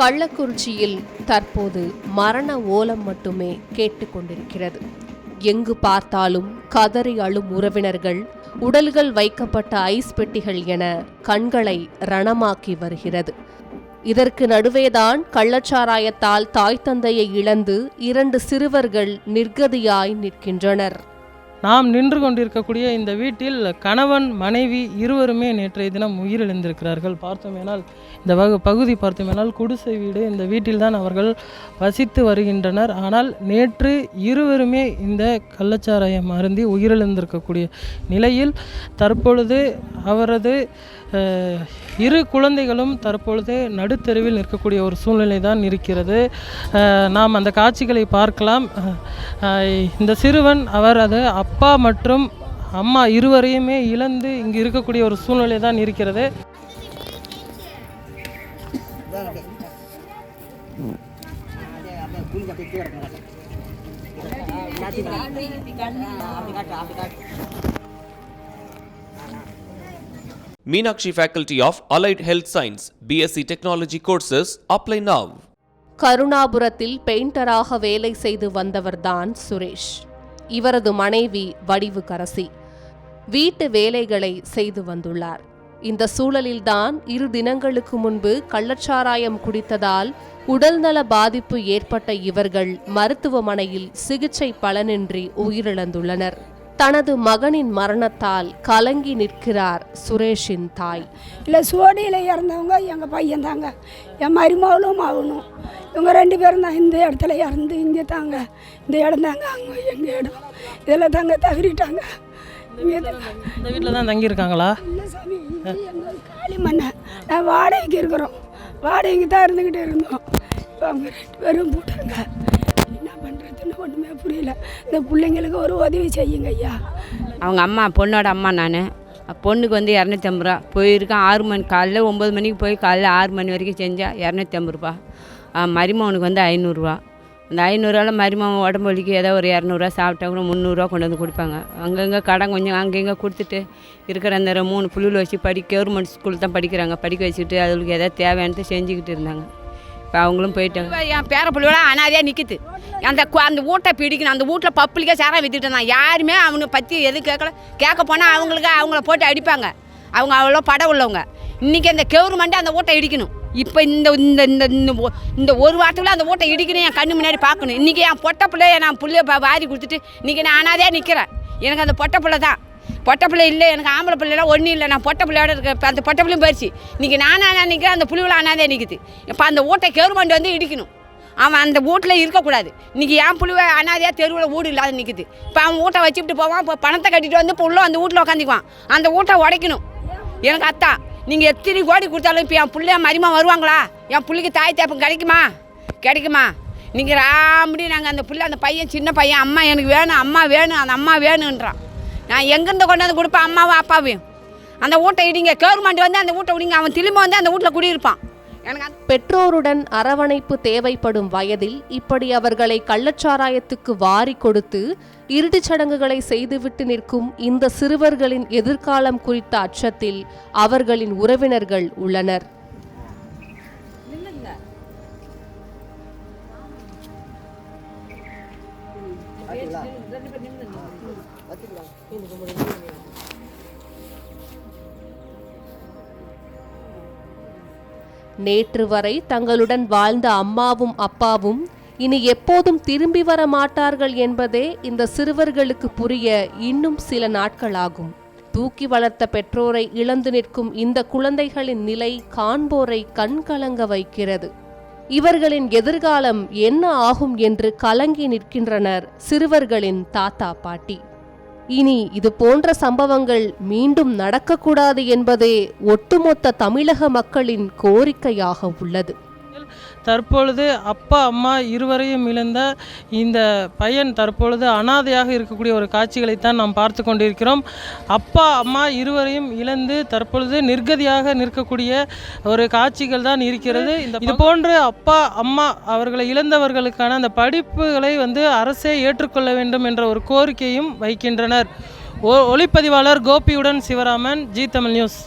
கள்ளக்குறிச்சியில் தற்போது மரண ஓலம் மட்டுமே கேட்டுக்கொண்டிருக்கிறது. எங்கு பார்த்தாலும் கதறி அழும் உறவினர்கள் உடல்கள் வைக்கப்பட்ட ஐஸ் பெட்டிகள் என கண்களை ரணமாக்கி வருகிறது. இதற்கு நடுவேதான் கள்ளச்சாராயத்தால் தாய் தந்தையை இழந்து இரண்டு சிறுவர்கள் நிர்கதியாய் நிற்கின்றனர். நாம் நின்று கொண்டிருக்கக்கூடிய இந்த வீட்டில் கணவன் மனைவி இருவருமே நேற்றைய தினம் உயிரிழந்திருக்கிறார்கள். பார்த்தோமேனால் இந்த வகு பகுதி பார்த்தோமேனால் குடிசை வீடு இந்த வீட்டில்தான் அவர்கள் வசித்து வருகின்றனர். ஆனால் நேற்று இருவருமே இந்த கள்ளச்சாராயம் அருந்தி உயிரிழந்திருக்கக்கூடிய நிலையில் தற்பொழுது அவரது இரு குழந்தைகளும் தற்பொழுது நடுத்தெருவில் நிற்கக்கூடிய ஒரு சூழ்நிலை தான் இருக்கிறது நாம் அந்த காட்சிகளை பார்க்கலாம். இந்த சிறுவன் அவர் அது அப்பா மற்றும் அம்மா இருவரையுமே இழந்து இங்கு இருக்கக்கூடிய ஒரு சூழ்நிலை தான் இருக்கிறது Meenakshi Faculty of Allied Health Science, BSc Technology courses apply now. கருணாபுரத்தில் பெயிண்டராக வேலை செய்து வந்தவர்தான் சுரேஷ் இவரது மனைவி வடிவுக்கரசி வீட்டு வேலைகளை செய்து வந்துள்ளார். இந்த சூழலில்தான் இரு தினங்களுக்கு முன்பு கள்ளச்சாராயம் குடித்ததால் உடல்நல பாதிப்பு ஏற்பட்ட இவர்கள் மருத்துவமனையில் சிகிச்சை பலனின்றி உயிரிழந்துள்ளனர். தனது மகனின் மரணத்தால் கலங்கி நிற்கிறார் சுரேஷின் தாய். இல்லை சோடியில் இறந்தவங்க எங்கள் பையன் தாங்க. என் மருமகளும் ஆகணும் இவங்க ரெண்டு பேரும் தான் இந்த இடத்துல இறந்து இங்கே தாங்க. இந்த இடம் தாங்க அங்கே எங்கள் இடம். இதில் தாங்க தவறிட்டாங்க. இங்கே இந்த வீட்டில் தான் தங்கியிருக்காங்களா? இல்லை சாமி காளி மண்ணை. நான் வாடகைக்கு இருக்கிறோம். வாடகைக்கு தான் இருந்துக்கிட்டு இருந்தோம். இப்போ அவங்க ரெண்டு பேரும் போட்டாங்க. பண்ணுறதுன்னு ஒன்றுமே புரியல. இந்த பிள்ளைங்களுக்கு ஒரு உதவி செய்யுங்க ஐயா. அவங்க அம்மா பொண்ணோட அம்மா நான். பொண்ணுக்கு வந்து இரநூத்தம்பது ரூபா. போயிருக்கேன் ஆறு மணி காலைல ஒம்பது மணிக்கு போய் காலைல ஆறு மணி வரைக்கும் செஞ்சால் இரநூத்தம்பது ரூபா. மருமகனுக்கு வந்து ஐநூறுரூவா அந்த ஐநூறுரூவாவில் மருமகன் உடம்பு வலிக்கு ஏதோ ஒரு இரநூறுவா சாப்பிட்டா கூட முந்நூறுரூவா கொண்டு வந்து கொடுப்பாங்க. அங்கங்கே கடன் கொஞ்சம் அங்கங்கே கொடுத்துட்டு இருக்கிற அந்த மூணு புள்ளில் வச்சு படி கவர்மெண்ட் ஸ்கூல் தான் படிக்கிறாங்க. படிக்க வச்சுட்டு அதுகளுக்கு எதாவது தேவையானது செஞ்சுக்கிட்டு இருந்தாங்க. இப்போ அவங்களும் போயிட்டாங்க. என் பேர பிள்ளைலாம் அனாதையாக நிற்கிது அந்த கு- அந்த வீட்டை பிடிக்கணும். அந்த வீட்டில் பப்ளிக்காக சாரம் வித்துட்டு இருந்தான். யாருமே அவனை பற்றி எது கேட்கல. கேட்க போனால் அவங்களுக்கு அவங்கள போட்டு அடிப்பாங்க. அவங்க அவ்வளோ படம் உள்ளவங்க. இன்றைக்கி அந்த கவர்மெண்ட்டு அந்த வீட்டை இடிக்கணும். இப்போ இந்த இந்த இந்த இந்த இந்த ஒரு வாரத்துக்குள்ள அந்த வீட்டை இடிக்கணும் என் கண்ணு முன்னாடி பார்க்கணும். இன்றைக்கி என் பொட்டை பிள்ளைய நான் புள்ளைய பா- வாரி கொடுத்துட்டு இன்றைக்கி நான் ஆனாதே நிற்கிறேன் எனக்கு அந்த பொட்ட பிள்ளை தான். பொட்ட பிள்ளை இல்லை எனக்கு ஆம்பளை பிள்ளைலாம் ஒன்றும் இல்லை. நான் பொட்டை பிள்ளையோட இருக்க அந்த பொட்ட பிள்ளையும் போயிடுச்சு இன்றைக்கி நானாக நிற்கிறேன் அந்த புள்ளிவில் அனாதையாக நிற்குது இப்போ அந்த வீட்டை கவர்மெண்ட் வந்து இடிக்கணும். அவன் அந்த வீட்டில் இருக்கக்கூடாது. இன்றைக்கி என் புள்ளிவ அனாதையாக தெருவில் வீடு இல்லாத நிற்குது இப்போ அவன் வீட்டை வச்சுக்கிட்டு போவான். இப்போ பணத்தை கட்டிட்டு வந்து இப்போ உள்ள அந்த வீட்டில் உட்காந்துக்குவான் அந்த வீட்டை உடைக்கணும். எனக்கு அத்தா நீங்கள் எத்தனை கோடி கொடுத்தாலும் இப்போ என் பிள்ளைய மரிமா வருவாங்களா? என் பிள்ளைக்கு தாய் தேப்பம் கிடைக்குமா? கிடைக்குமா? நீங்கள் ராமடி நாங்கள் அந்த பிள்ளை அந்த பையன் சின்ன பையன் அம்மா எனக்கு வேணும் அம்மா வேணும் அந்த அம்மா வேணுன்றான். நான் எங்கேருந்து கொண்டாந்து கொடுப்பேன்? அம்மாவும் அப்பாவையும். அந்த வீட்டை இடிங்க. கவர்மெண்ட் வந்து அந்த வீட்டை விடிங்க அவன் திரும்ப வந்து அந்த வீட்டில் குடியிருப்பான். பெற்றோருடன் அரவணைப்பு தேவைப்படும் வயதில் இப்படி அவர்களை கள்ளச்சாராயத்துக்கு வாரி கொடுத்து இறுதிச் சடங்குகளை செய்துவிட்டு நிற்கும் இந்த சிறுவர்களின் எதிர்காலம் குறித்த அச்சத்தில் அவர்களின் உறவினர்கள் உள்ளனர். நேற்று வரை தங்களுடன் வாழ்ந்த அம்மாவும் அப்பாவும் இனி எப்போதும் திரும்பி வர மாட்டார்கள் என்பதே இந்த சிறுவர்களுக்கு புரிய இன்னும் சில நாட்களாகும். தூக்கி வளர்த்த பெற்றோரை இழந்து நிற்கும் இந்த குழந்தைகளின் நிலை காண்போரை கண்கலங்க வைக்கிறது. இவர்களின் எதிர்காலம் என்ன ஆகும் என்று கலங்கி நிற்கின்றனர் சிறுவர்களின் தாத்தா பாட்டி. இனி இது போன்ற சம்பவங்கள் மீண்டும் நடக்கக்கூடாது என்பதே ஒட்டுமொத்த தமிழக மக்களின் கோரிக்கையாக உள்ளது. தற்பொழுது அப்பா அம்மா இருவரையும் இழந்த இந்த பையன் தற்பொழுது அனாதையாக இருக்கக்கூடிய ஒரு காட்சிகளைத்தான் நாம் பார்த்து கொண்டிருக்கிறோம். அப்பா அம்மா இருவரையும் இழந்து தற்பொழுது நிர்கதியாக நிற்கக்கூடிய ஒரு காட்சிகள் தான் இருக்கிறது. இந்த இது போன்று அப்பா அம்மா அவர்களை இழந்தவர்களுக்கான அந்த படிப்புகளை வந்து அரசே ஏற்றுக்கொள்ள வேண்டும் என்ற ஒரு கோரிக்கையும் வைக்கின்றனர். ஒ ஒளிப்பதிவாளர் கோபியுடன் சிவராமன் ஜி தமிழ் நியூஸ்.